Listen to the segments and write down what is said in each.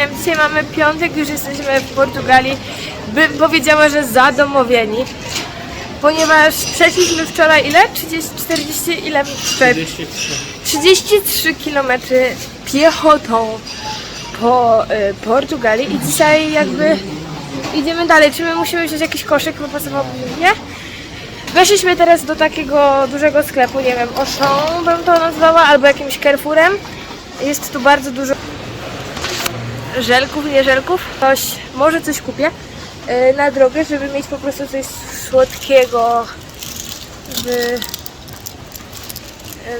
kolejnym. Dzisiaj mamy piątek, już jesteśmy w Portugalii. Bym powiedziała, że zadomowieni. Ponieważ przeszliśmy wczoraj ile? 30, 40, ile? 33. 33 km piechotą po y, Portugalii i dzisiaj jakby idziemy dalej. Czy my musimy wziąć jakiś koszyk, bo pasował nie? Weszliśmy teraz do takiego dużego sklepu, nie wiem, Auchan bym to nazwała, albo jakimś Carrefourem. Jest tu bardzo dużo żelków, nie żelków. Coś, może coś kupię y, na drogę, żeby mieć po prostu coś słodkiego w,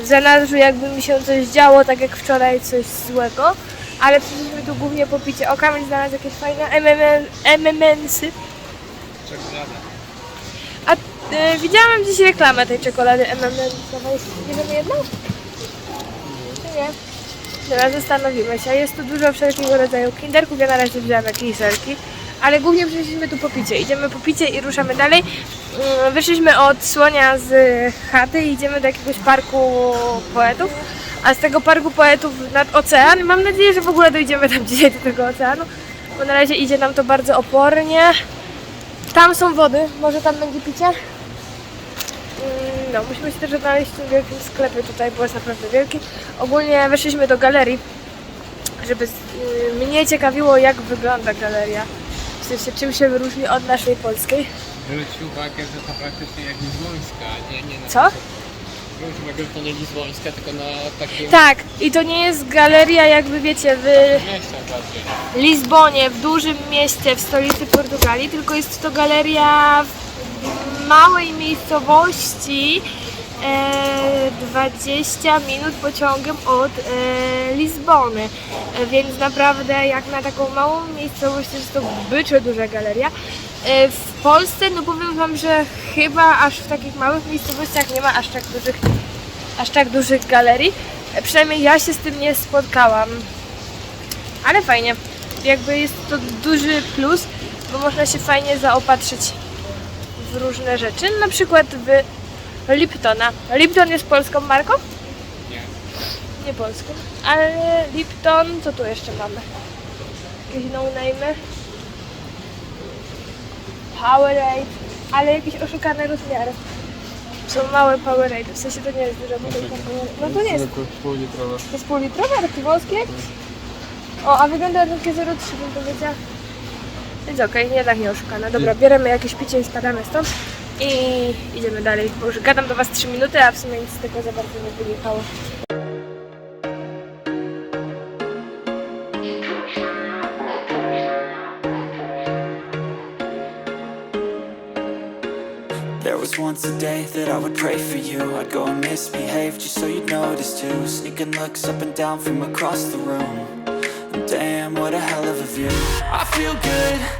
w zanadrzu jakby mi się coś działo, tak jak wczoraj coś złego. Ale przyszliśmy tu głównie po picie. O, Kamil znalazł jakieś fajne MMS-y. Czekolada. A y, widziałam dziś reklamę tej czekolady M&M'sowej. Bierzemy jedną? Czy nie? Dobra, zastanowimy się. Jest tu dużo wszelkiego rodzaju kinderków. Ja na razie wziąłem jakieś żelki. Ale głównie przyszliśmy tu po picie. Idziemy po picie i ruszamy dalej. Mm, Wyszliśmy od słonia z chaty i idziemy do jakiegoś parku poetów. A z tego parku poetów nad ocean. Mam nadzieję, że w ogóle dojdziemy tam dzisiaj do tego oceanu. Bo na razie idzie nam to bardzo opornie. Tam są wody, może tam będzie picie? No, musimy się też odnaleźć w tym wielkim sklepie tutaj, bo jest naprawdę wielki. Ogólnie weszliśmy do galerii, żeby z- y, mnie ciekawiło, jak wygląda galeria. W sensie, czym się wyróżni od naszej polskiej. Zwróć uwagę, że to praktycznie jak Lizbońska, nie, nie na Co? Zwróć uwagę, że to nie Lizbońska, tylko na takim Tak, i to nie jest galeria, jakby wiecie, w bardziej. Lizbonie, w dużym mieście, w stolicy Portugalii, tylko jest to galeria w małej miejscowości, e, 20 minut pociągiem od e, Lizbony. E, więc naprawdę jak na taką małą miejscowość jest to bycze duża galeria. E, w Polsce, no powiem Wam, że chyba aż w takich małych miejscowościach nie ma aż tak dużych, aż tak dużych galerii. E, przynajmniej ja się z tym nie spotkałam. Ale fajnie. Jakby jest to duży plus, bo można się fajnie zaopatrzyć w różne rzeczy. Na przykład w Liptona. Lipton jest polską marką? Nie. Nie polską. Ale Lipton, co tu jeszcze mamy? Jakieś no-name. Powerade. Ale jakieś oszukane rozmiary. Są małe Powerade. W sensie to nie jest duża butelka Powerade. No to nie jest. To jest półlitrowe, a taki wąski jakiś? O, a wygląda jak takie 0,3 bym powiedziała. Więc okej, nie tak nie oszukana. Dobra, bierzemy jakieś picie i spadamy stąd. I idziemy dalej, bo już gadam do Was 3 minuty, a w sumie nic z tego za bardzo nie wynikało. There was once a day that I would pray for you I'd go and misbehave just so you'd notice too Sneaking looks up and down from across the room Damn, what a hell of a view I feel good,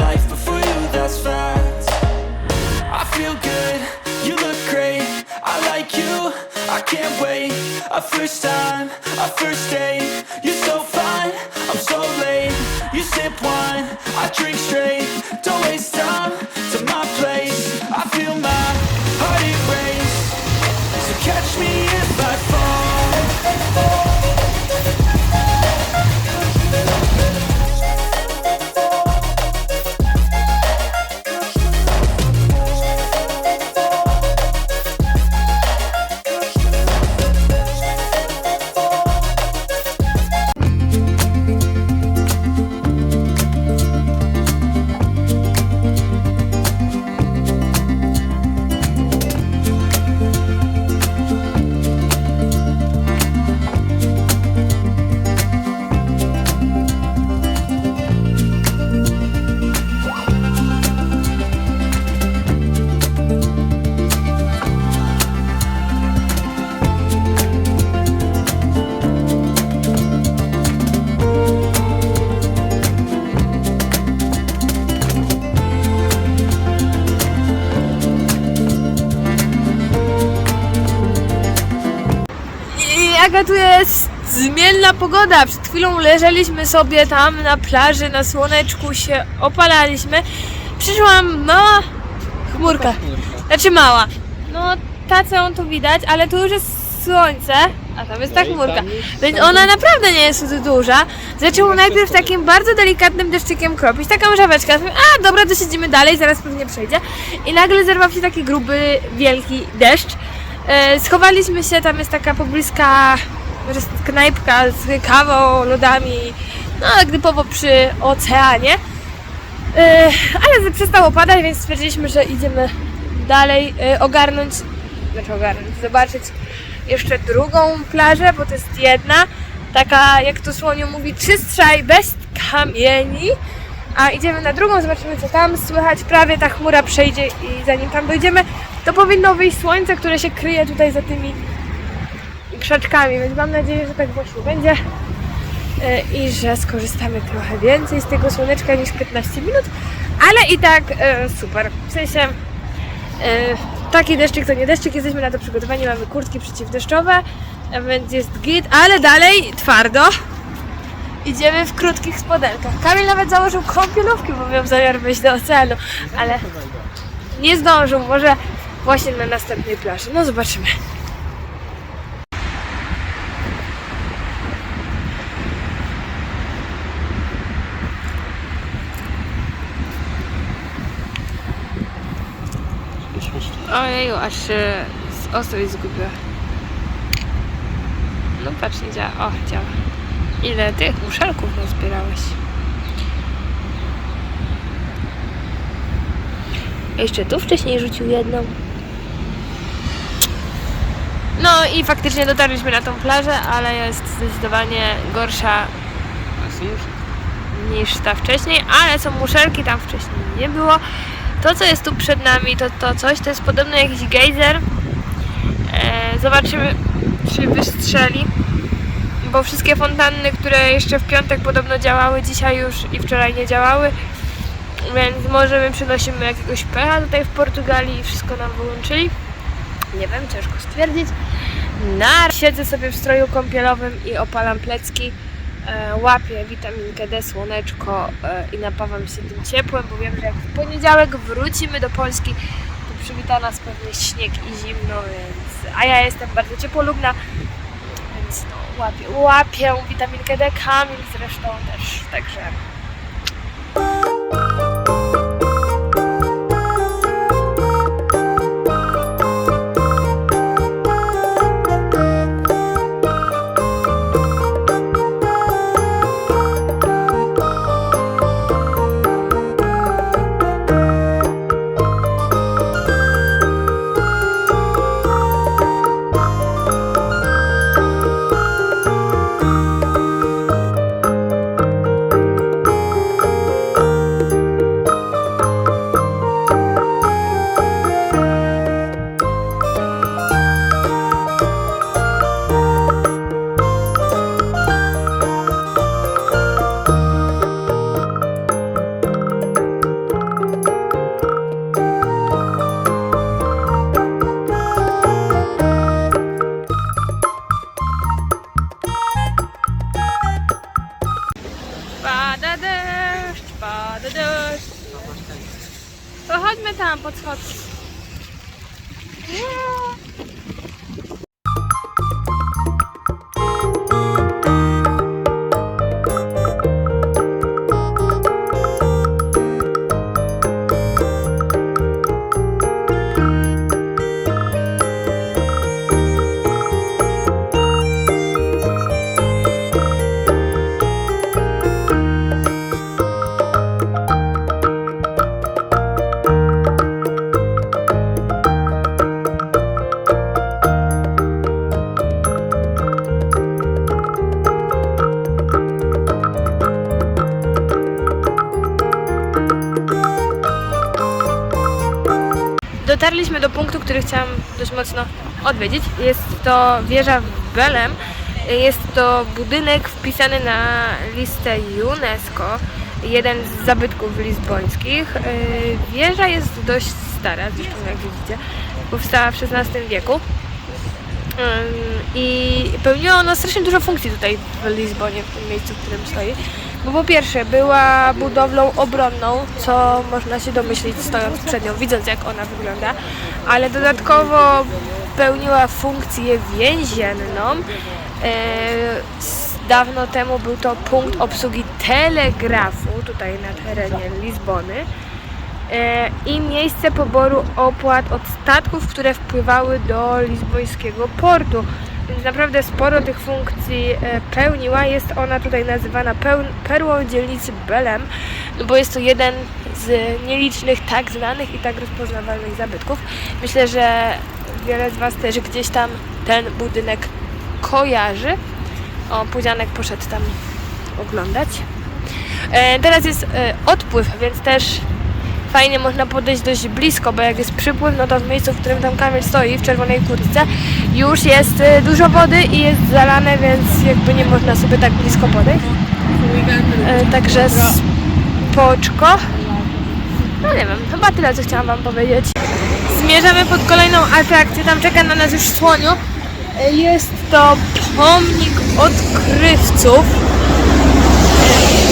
life before you, that's fact. I feel good, you look great, I like you, I can't wait. A first time, a first date, you're so fine, I'm so late. You sip wine, I drink straight, don't waste time tu jest zmienna pogoda. Przed chwilą leżeliśmy sobie tam na plaży, na słoneczku się opalaliśmy. Przyszła mała chmurka. Znaczy mała. No ta co ją tu widać, ale tu już jest słońce, a tam jest ta No chmurka. Więc ona naprawdę nie jest tu duża. Zaczęło najpierw takim bardzo delikatnym deszczykiem kropić, taka mrzaweczka. A dobra, to siedzimy dalej, zaraz pewnie przejdzie. I nagle zerwał się taki gruby, wielki deszcz. E, schowaliśmy się, tam jest taka pobliska knajpka z kawą, lodami, no typowo przy oceanie. E, ale przestało padać, więc stwierdziliśmy, że idziemy dalej e, ogarnąć, znaczy ogarnąć, zobaczyć jeszcze drugą plażę, bo to jest jedna, taka jak to słonio mówi, czystsza i bez kamieni. A idziemy na drugą, zobaczymy co tam słychać. Prawie ta chmura przejdzie i zanim tam dojdziemy, to powinno wyjść słońce, które się kryje tutaj za tymi krzaczkami, więc mam nadzieję, że tak właśnie będzie e, i że skorzystamy trochę więcej z tego słoneczka niż 15 minut, ale i tak e, super. W sensie e, taki deszczyk to nie deszczyk, jesteśmy na to przygotowani, mamy kurtki przeciwdeszczowe, więc jest git, ale dalej twardo. Idziemy w krótkich spodenkach. Kamil nawet założył kąpielówki, bo miał zamiar wejść do oceanu, ale nie zdążył, może właśnie na następnej plaży. No zobaczymy. Ojeju, aż się z ostrej zgubiła. No patrz, nie działa. O, działa. Ile tych muszelków nazbierałeś? Jeszcze tu wcześniej rzucił jedną. No i faktycznie dotarliśmy na tą plażę, ale jest zdecydowanie gorsza niż ta wcześniej, ale są muszelki, tam wcześniej nie było. To, co jest tu przed nami, to, to coś, to jest podobno jakiś gejzer. E, zobaczymy, czy wystrzeli. Bo wszystkie fontanny, które jeszcze w piątek podobno działały, dzisiaj już i wczoraj nie działały. Więc może my przynosimy jakiegoś pecha tutaj w Portugalii i wszystko nam wyłączyli. Nie wiem, ciężko stwierdzić. Na siedzę sobie w stroju kąpielowym i opalam plecki. E, łapię witaminkę D, słoneczko e, i napawam się tym ciepłem, bo wiem, że jak w poniedziałek wrócimy do Polski, to przywita nas pewnie śnieg i zimno, więc... A ja jestem bardzo ciepłolubna, więc no, łapię, łapię witaminkę D, Kamil zresztą też, także... Dotarliśmy do punktu, który chciałam dość mocno odwiedzić. Jest to wieża w Belem. Jest to budynek wpisany na listę UNESCO, jeden z zabytków lizbońskich. Yy, Wieża jest dość stara, zresztą jak widzicie, powstała w XVI wieku. I pełniło ono strasznie dużo funkcji tutaj w Lizbonie, w tym miejscu, w którym stoi. Bo po pierwsze była budowlą obronną, co można się domyślić stojąc przed nią, widząc jak ona wygląda, ale dodatkowo pełniła funkcję więzienną. E, Dawno temu był to punkt obsługi telegrafu tutaj na terenie Lizbony e, i miejsce poboru opłat od statków, które wpływały do lizbońskiego portu. Naprawdę sporo tych funkcji e, pełniła. Jest ona tutaj nazywana perłą dzielnicy Belem, no bo jest to jeden z nielicznych tak znanych i tak rozpoznawalnych zabytków. Myślę, że wiele z Was też gdzieś tam ten budynek kojarzy. O, Pudzianek poszedł tam oglądać. E, teraz jest e, odpływ, więc też fajnie można podejść dość blisko, bo jak jest przypływ, no to w miejscu, w którym tam Kamil stoi, w czerwonej kurtce, już jest e, dużo wody i jest zalane, więc jakby nie można sobie tak blisko podejść. E, także spoczko. No nie wiem, chyba tyle, co chciałam Wam powiedzieć. Zmierzamy pod kolejną atrakcję, tam czeka na nas już słoniu. E, Jest to pomnik odkrywców.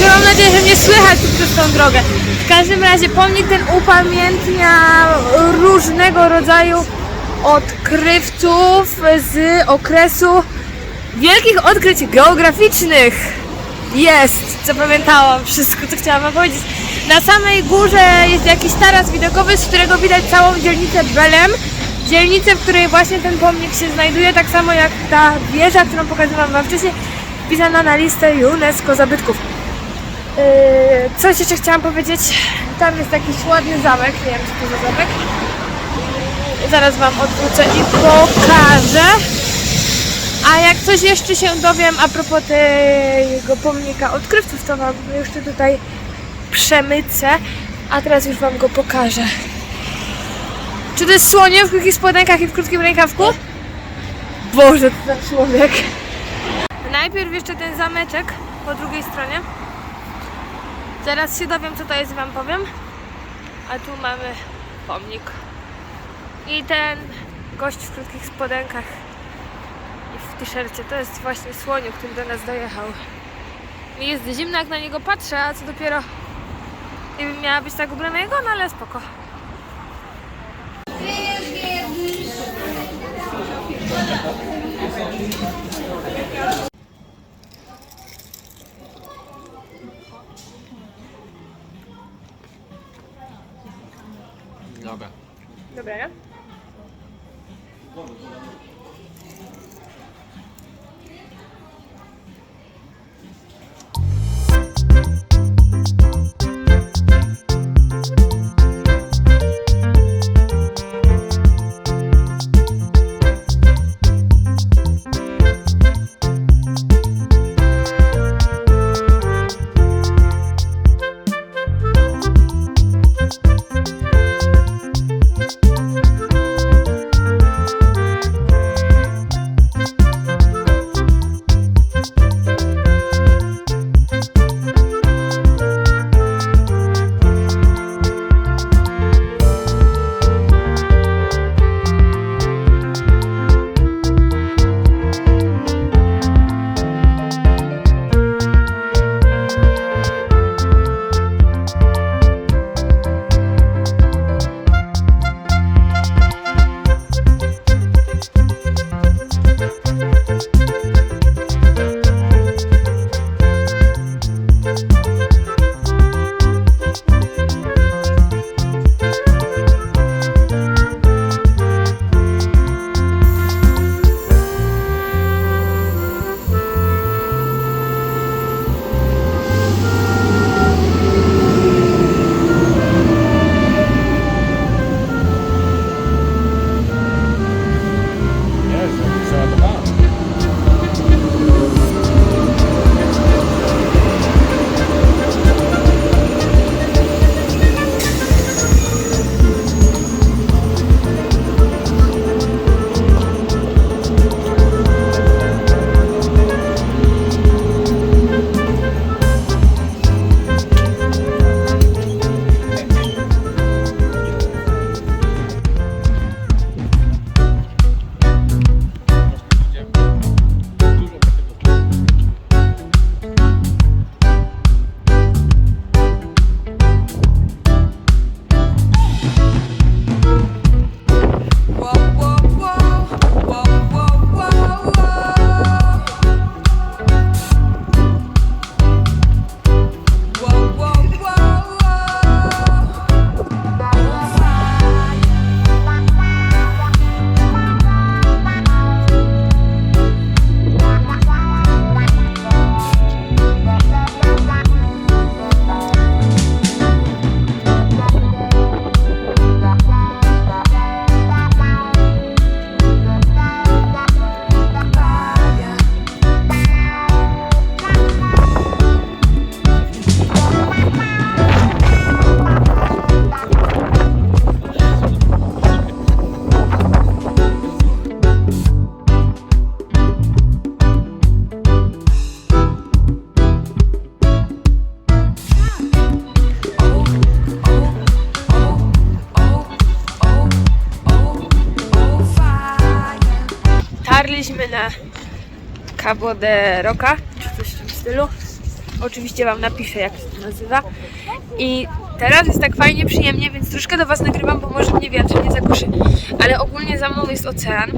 Ja mam nadzieję, że mnie słychać przez tą drogę. W każdym razie pomnik ten upamiętnia różnego rodzaju odkrywców z okresu wielkich odkryć geograficznych. Jest, zapamiętałam wszystko, co chciałam wam powiedzieć. Na samej górze jest jakiś taras widokowy, z którego widać całą dzielnicę Belem. Dzielnicę, w której właśnie ten pomnik się znajduje, tak samo jak ta wieża, którą pokazywałam wam wcześniej, wpisana na listę UNESCO zabytków. Yy, coś jeszcze chciałam powiedzieć. Tam jest jakiś ładny zamek. Nie wiem, co to za zamek. Zaraz Wam odwrócę i pokażę. A jak coś jeszcze się dowiem a propos tego pomnika odkrywców, to Wam jeszcze tutaj przemycę. A teraz już Wam go pokażę. Czy to jest słonie w krótkich spodenkach i w krótkim rękawku? Boże, to ten człowiek. Najpierw jeszcze ten zameczek po drugiej stronie. Zaraz się dowiem, co to jest, wam powiem. A tu mamy pomnik. I ten gość w krótkich spodenkach i w t-shircie to jest właśnie słoniu, który do nas dojechał. Mi jest zimno, jak na niego patrzę, a co dopiero jakbym miała być tak ubrana jak on, ale spoko. Dobra. Dobre, nie? Cabo de Roca, czy coś w tym stylu. Oczywiście Wam napiszę, jak się to nazywa. I teraz jest tak fajnie, przyjemnie, więc troszkę do Was nagrywam, bo może mnie wiatr nie zakuszy. Ale ogólnie za mną jest ocean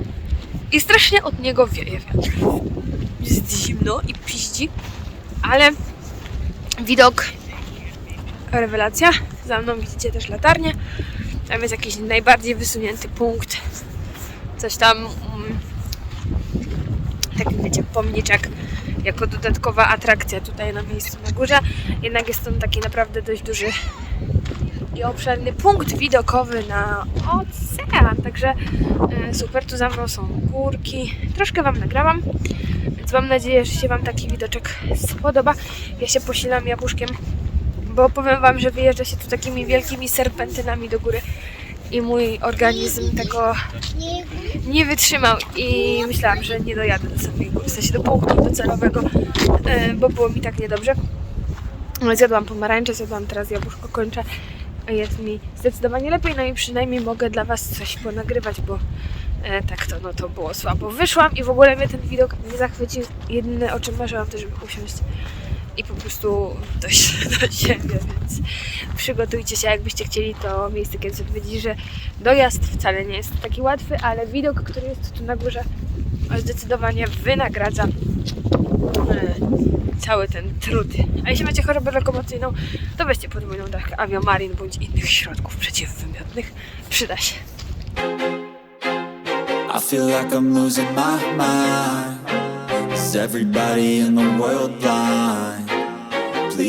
i strasznie od niego wieje wiatr. Jest zimno i piździ, ale widok rewelacja. Za mną widzicie też latarnię. Tam jest jakiś najbardziej wysunięty punkt. Coś tam, mm, taki wiecie, pomniczek jako dodatkowa atrakcja tutaj na miejscu na górze. Jednak jest to taki naprawdę dość duży i obszerny punkt widokowy na ocean. Także e, super, tu za mną są górki. Troszkę Wam nagrałam, więc mam nadzieję, że się Wam taki widoczek spodoba. Ja się posilam jabłuszkiem, bo powiem Wam, że wyjeżdża się tu takimi wielkimi serpentynami do góry i mój organizm tego nie wytrzymał i myślałam, że nie dojadę do samej góry, w sensie do punktu docelowego, e, bo było mi tak niedobrze. Zjadłam pomarańcze, zjadłam teraz jabłuszko, kończę. Jest mi zdecydowanie lepiej, no i przynajmniej mogę dla Was coś ponagrywać, bo e, tak to, no to było słabo. Wyszłam i w ogóle mnie ten widok nie zachwycił. Jedyne o czym marzyłam to, żeby usiąść i po prostu dojść do siebie, więc przygotujcie się, jakbyście chcieli to miejsce kiedyś odwiedzić, że dojazd wcale nie jest taki łatwy, ale widok, który jest tu na górze zdecydowanie wynagradza e, cały ten trud. A jeśli macie chorobę lokomocyjną, to weźcie podwójną dawkę Aviomarin bądź innych środków przeciwwymiotnych. Przyda się. I feel like I'm losing my mind. Is everybody in the world blind?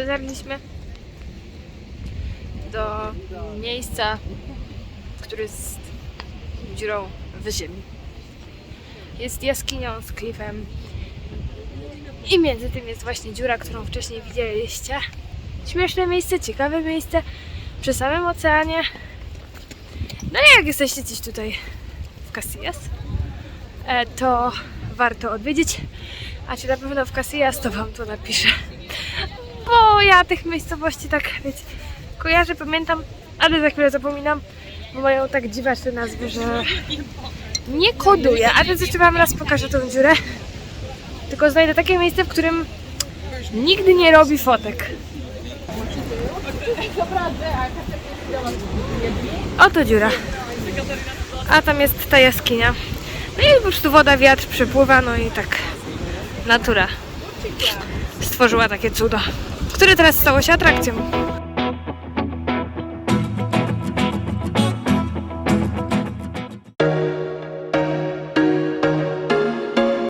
Dotarliśmy do miejsca, które jest dziurą w ziemi. Jest jaskinią z klifem. I między tym jest właśnie dziura, którą wcześniej widzieliście. Śmieszne miejsce, ciekawe miejsce przy samym oceanie. No i jak jesteście gdzieś tutaj w Casillas, e, to warto odwiedzić. A czy na pewno w Casillas, to Wam to napiszę bo ja tych miejscowości tak, wiecie, kojarzę, pamiętam, ale za chwilę zapominam, bo mają tak dziwaczne nazwy, że nie koduję, ale jeszcze Wam raz pokażę tą dziurę, tylko znajdę takie miejsce, w którym nigdy nie robi fotek. Oto dziura. A tam jest ta jaskinia. No i po prostu woda, wiatr przepływa, no i tak natura stworzyła takie cudo, które teraz stało się atrakcją.